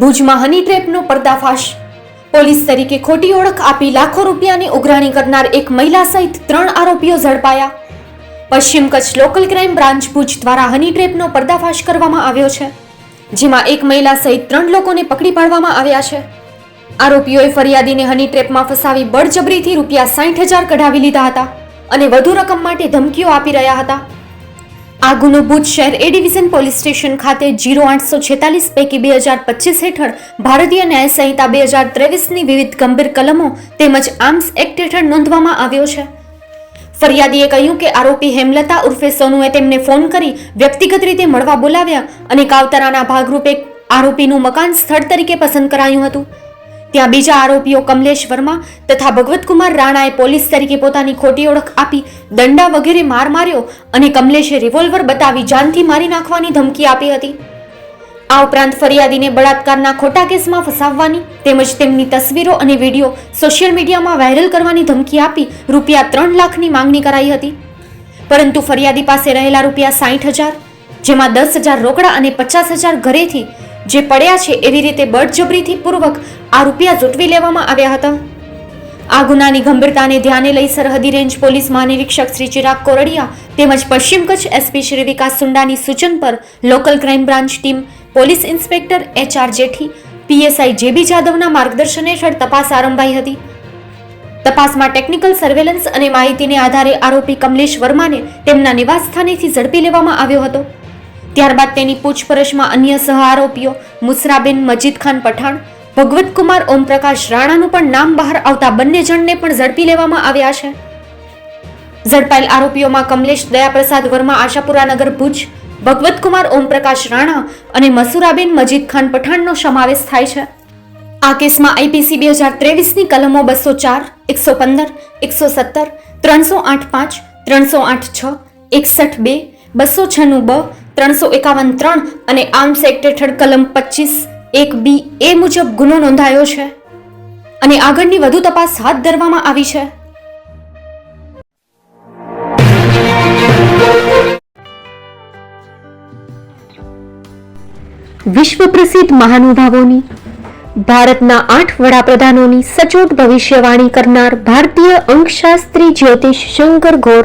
ભુજમાં હની ટ્રેપનો પર્દાફાશ. પોલીસ તરીકે ખોટી ઓળખ આપી લાખો રૂપિયાની ઉઘરાણી કરનાર એક મહિલા સહિત ત્રણ આરોપીઓ ઝડપાયા. પશ્ચિમ Kutch local crime branch Bhuj દ્વારા હની ટ્રેપનો પર્દાફાશ કરવામાં આવ્યો છે, જેમાં એક મહિલા સહિત ત્રણ લોકોને પકડી પાડવામાં આવ્યા છે. આરોપીઓએ ફરિયાદીને હની ટ્રેપમાં ફસાવી બળજબરીથી રૂપિયા સાઠ હજાર કઢાવી લીધા હતા અને વધુ રકમ માટે ધમકીઓ આપી રહ્યા હતા. આ ગુનો શહેર એ ડિવિઝન પોલીસ સ્ટેશન ખાતે જીરો આઠસો છેતાલીસ પૈકી બે હજાર પચીસ હેઠળ ભારતીય ન્યાય સંહિતા બે હજાર ત્રેવીસની વિવિધ ગંભીર કલમો તેમજ આર્મ્સ એક્ટ હેઠળ નોંધવામાં આવ્યો છે. ફરિયાદીએ કહ્યું કે આરોપી હેમલતા ઉર્ફે સોનુએ તેમને ફોન કરી વ્યક્તિગત રીતે મળવા બોલાવ્યા અને કાવતરાના ભાગરૂપે આરોપીનું મકાન સ્થળ તરીકે પસંદ કરાયું હતું. ત્યાં બીજા આરોપીઓ કમલેશ વર્મા તથા ભગવતકુમાર રાણાએ પોલીસ તરીકે પોતાની ખોટી ઓળખ આપી દંડા વગેરે માર માર્યો અને કમલેશે રિવોલ્વર બતાવી જાનથી મારી નાખવાની ધમકી આપી હતી. આ ઉપરાંત ફરિયાદીને બળાત્કારના ખોટા કેસમાં ફસાવવાની તેમજ તેમની તસવીરો અને વીડિયો સોશિયલ મીડિયામાં વાયરલ કરવાની ધમકી આપી રૂપિયા ત્રણ લાખની માંગણી કરાઈ હતી. પરંતુ ફરિયાદી પાસે રહેલા રૂપિયા સાઠ હજાર, જેમાં દસ હજાર રોકડા અને પચાસ હજાર ઘરેથી જે પડ્યા છે એવી રીતે બળજબરીથી પૂર્વક આ રૂપિયા ઝૂંટવી લેવામાં આવ્યા હતા. આ ગુનાની ગંભીરતાને ધ્યાને લઈ સરહદી રેન્જ પોલીસ મહાનિરીક્ષક શ્રી ચિરાગ કોરડિયા તેમજ પશ્ચિમ કચ્છ એસપી શ્રી વિકાસ સુંડાની સૂચન પર local crime branch team, police inspector HR Jethi, PSI JB જાદવના માર્ગદર્શન હેઠળ તપાસ આરંભાઈ હતી. તપાસમાં ટેકનિકલ સર્વેલન્સ અને માહિતીને આધારે આરોપી કમલેશ વર્માને તેમના નિવાસ સ્થાનેથી ઝડપી લેવામાં આવ્યો હતો. ત્યારબાદ તેની પૂછપરછમાં અન્ય સહ આરોપીઓ મુસરાબેન મજીદ ખાન પઠાણ ભગવતકુમાર ઓમપ્રકાશ રાણાનું પણ નામ બહાર આવતા બંને જણને પણ ઝડપી લેવામાં આવ્યા છે. ઝડપાયેલ આરોપીઓમાં કમલેશ દયાપ્રસાદ વર્મા, આશાપુરા નગર ભુજ ભગવતકુમાર ઓમપ્રકાશ રાણા અને મસુરાબેન મજીદ ખાન પઠાણનો સમાવેશ થાય છે. આ કેસમાં આઈપીસી બે હજાર ત્રેવીસની કલમો બસો ચાર, એકસો પંદર, એકસો સત્તર, ત્રણસો આઠ પાંચ, ત્રણસો આઠ છ, એકસઠ બે, બસો છન્નું બ ત્રણસો એકાવન ત્રણ અને આર્મ્સ એક્ટ હેઠળ કલમ પચીસ એક બી એ મુજબ ગુનો નોંધાયો છે. અને આગળની વધુ તપાસ હાથ ધરવામાં આવી છે. વિશ્વ પ્રસિદ્ધ મહાનુભાવોની, ભારતના આઠ વડાપ્રધાનોની સચોટ ભવિષ્યવાણી કરનાર ભારતીય અંકશાસ્ત્રી જ્યોતિષ શંકર ઘોર